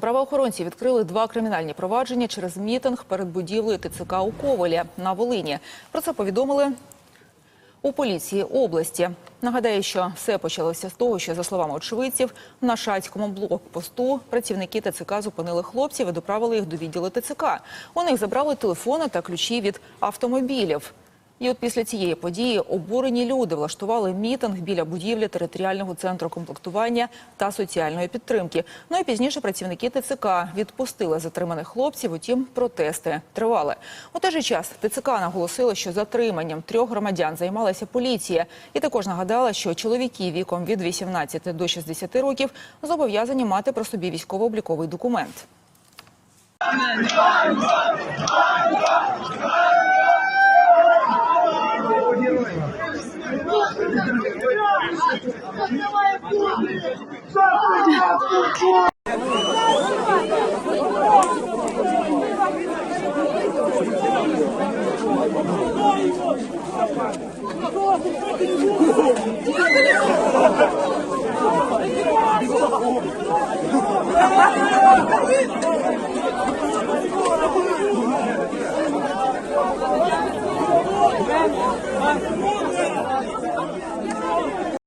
Правоохоронці відкрили два кримінальні провадження через мітинг перед будівлею ТЦК у Ковелі на Волині. Про це повідомили у поліції області. Нагадаю, що все почалося з того, що, за словами очевидців, на шацькому блокпосту працівники ТЦК зупинили хлопців і доправили їх до відділу ТЦК. У них забрали телефони та ключі від автомобілів. І от після цієї події обурені люди влаштували мітинг біля будівлі територіального центру комплектування та соціальної підтримки. Ну і пізніше працівники ТЦК відпустили затриманих хлопців. Утім, протести тривали. У той же час ТЦК наголосили, що затриманням трьох громадян займалася поліція, і також нагадала, що чоловіки віком від 18 до 60 років зобов'язані мати при собі військово-обліковий документ. Oh, my God.